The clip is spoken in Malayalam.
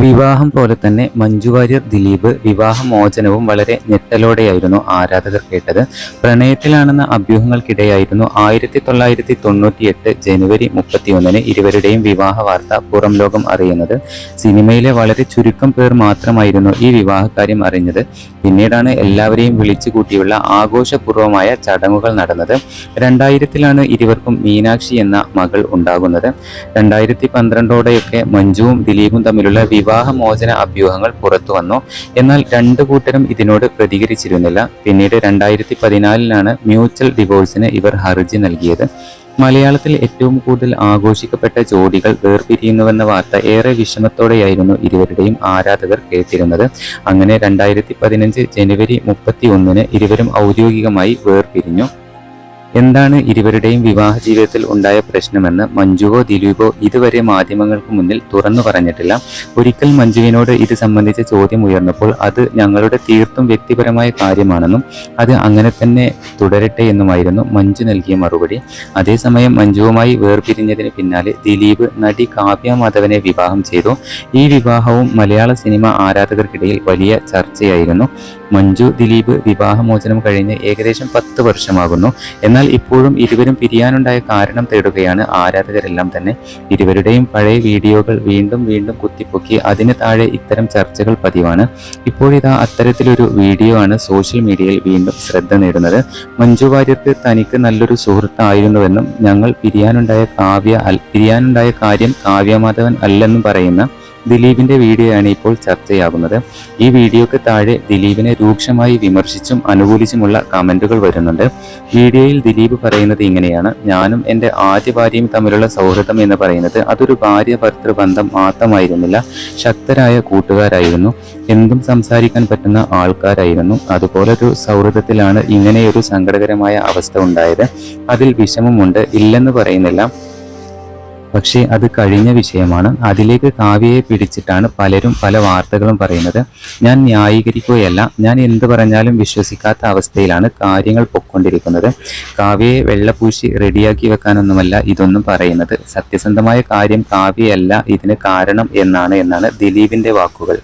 വിവാഹം പോലെ തന്നെ മഞ്ജു വാര്യർ ദിലീപ് വിവാഹമോചനവും വളരെ ഞെട്ടലോടെയായിരുന്നു ആരാധകർ കേട്ടത്. പ്രണയത്തിലാണെന്ന അഭ്യൂഹങ്ങൾക്കിടെയായിരുന്നു ആയിരത്തി തൊള്ളായിരത്തി തൊണ്ണൂറ്റിയെട്ട് ജനുവരി മുപ്പത്തിയൊന്നിന് ഇരുവരുടെയും വിവാഹ വാർത്ത പുറം ലോകം അറിയുന്നത്. സിനിമയിലെ വളരെ ചുരുക്കം പേർ മാത്രമായിരുന്നു ഈ വിവാഹകാര്യം അറിഞ്ഞത്. പിന്നീടാണ് എല്ലാവരെയും വിളിച്ചു കൂട്ടിയുള്ള ആഘോഷപൂർവമായ ചടങ്ങുകൾ നടന്നത്. രണ്ടായിരത്തിലാണ് ഇരുവർക്കും മീനാക്ഷി എന്ന മകൾ ഉണ്ടാകുന്നത്. രണ്ടായിരത്തി പന്ത്രണ്ടോടെയൊക്കെ മഞ്ജുവും ദിലീപും തമ്മിലുള്ള വിവാഹമോചന അഭ്യൂഹങ്ങൾ പുറത്തു വന്നു. എന്നാൽ രണ്ടു കൂട്ടരും ഇതിനോട് പ്രതികരിച്ചിരുന്നില്ല. പിന്നീട് രണ്ടായിരത്തി പതിനാലിലാണ് മ്യൂച്വൽ ഡിവോഴ്സിന് ഇവർ ഹർജി നൽകിയത്. മലയാളത്തിൽ ഏറ്റവും കൂടുതൽ ആഘോഷിക്കപ്പെട്ട ജോഡികൾ വേർപിരിയുന്നുവെന്ന വാർത്ത ഏറെ വിഷമത്തോടെയായിരുന്നു ഇരുവരുടെയും ആരാധകർ കേട്ടിരുന്നത്. അങ്ങനെ രണ്ടായിരത്തി പതിനഞ്ച് ജനുവരി മുപ്പത്തി ഒന്നിന് ഇരുവരും ഔദ്യോഗികമായി വേർപിരിഞ്ഞു. എന്താണ് ഇരുവരുടെയും വിവാഹ ജീവിതത്തിൽ ഉണ്ടായ പ്രശ്നമെന്ന് മഞ്ജുവോ ദിലീപോ ഇതുവരെ മാധ്യമങ്ങൾക്ക് മുന്നിൽ തുറന്നു പറഞ്ഞിട്ടില്ല. ഒരിക്കൽ മഞ്ജുവിനോട് ഇത് സംബന്ധിച്ച ചോദ്യം ഉയർന്നപ്പോൾ അത് ഞങ്ങളുടെ തീർത്തും വ്യക്തിപരമായ കാര്യമാണെന്നും അത് അങ്ങനെ തന്നെ തുടരട്ടെ എന്നുമായിരുന്നു മഞ്ജു നൽകിയ മറുപടി. അതേസമയം മഞ്ജുവുമായി വേർപിരിഞ്ഞതിന് പിന്നാലെ ദിലീപ് നടി കാവ്യ മാധവനെ വിവാഹം ചെയ്തു. ഈ വിവാഹവും മലയാള സിനിമ ആരാധകർക്കിടയിൽ വലിയ ചർച്ചയായിരുന്നു. മഞ്ജു ദിലീപ് വിവാഹമോചനം കഴിഞ്ഞ് ഏകദേശം പത്ത് വർഷമാകുന്നു. എന്നാൽ ഇപ്പോഴും ഇരുവരും പിരിയാനുണ്ടായ കാരണം തേടുകയാണ് ആരാധകരെല്ലാം തന്നെ. ഇരുവരുടെയും പഴയ വീഡിയോകൾ വീണ്ടും വീണ്ടും കുത്തിപ്പൊക്കി അതിന് താഴെ ഇത്തരം ചർച്ചകൾ പതിവാണ്. ഇപ്പോഴിതാ അത്തരത്തിലൊരു വീഡിയോ ആണ് സോഷ്യൽ മീഡിയയിൽ വീണ്ടും ശ്രദ്ധ നേടുന്നത്. മഞ്ജു വാര്യർക്ക് തനിക്ക് നല്ലൊരു സുഹൃത്തായിരുന്നുവെന്നും ഞങ്ങൾ പിരിയാനുണ്ടായ കാവ്യ പിരിയാനുണ്ടായ കാര്യം കാവ്യമാധവൻ അല്ലെന്നും പറയുന്ന ദിലീപിന്റെ വീഡിയോയാണ് ഇപ്പോൾ ചർച്ചയാകുന്നത്. ഈ വീഡിയോക്ക് താഴെ ദിലീപിനെ രൂക്ഷമായി വിമർശിച്ചും അനുകൂലിച്ചുമുള്ള കമന്റുകൾ വരുന്നുണ്ട്. വീഡിയോയിൽ ദിലീപ് പറയുന്നത് ഇങ്ങനെയാണ്. ഞാനും എന്റെ ആദ്യ ഭാര്യയും തമ്മിലുള്ള സൗഹൃദം എന്ന് പറയുന്നത് അതൊരു ഭാര്യ ഭർത്തൃബന്ധം മാത്രമായിരുന്നില്ല. ശക്തരായ കൂട്ടുകാരായിരുന്നു. എന്തും സംസാരിക്കാൻ പറ്റുന്ന ആൾക്കാരായിരുന്നു. അതുപോലൊരു സൗഹൃദത്തിലാണ് ഇങ്ങനെയൊരു സങ്കടകരമായ അവസ്ഥ ഉണ്ടായത്. അതിൽ വിഷമമുണ്ട്. ഇല്ലെന്ന് പറയുന്നില്ല. പക്ഷേ അത് കഴിഞ്ഞ വിഷയമാണ്. അതിലേക്ക് കാവ്യയെ പിടിച്ചിട്ടാണ് പലരും പല വാർത്തകളും പറയുന്നത്. ഞാൻ ന്യായീകരിക്കുകയല്ല. ഞാൻ എന്ത് പറഞ്ഞാലും വിശ്വസിക്കാത്ത അവസ്ഥയിലാണ് കാര്യങ്ങൾ പൊക്കൊണ്ടിരിക്കുന്നത് കാവ്യയെ വെള്ളപൂശി റെഡിയാക്കി വെക്കാനൊന്നുമല്ല ഇതൊന്നും പറയുന്നത്. സത്യസന്ധമായ കാര്യം കാവ്യയല്ല ഇതിന് കാരണം എന്നാണ് എന്നാണ് ദിലീപിന്റെ വാക്കുകൾ.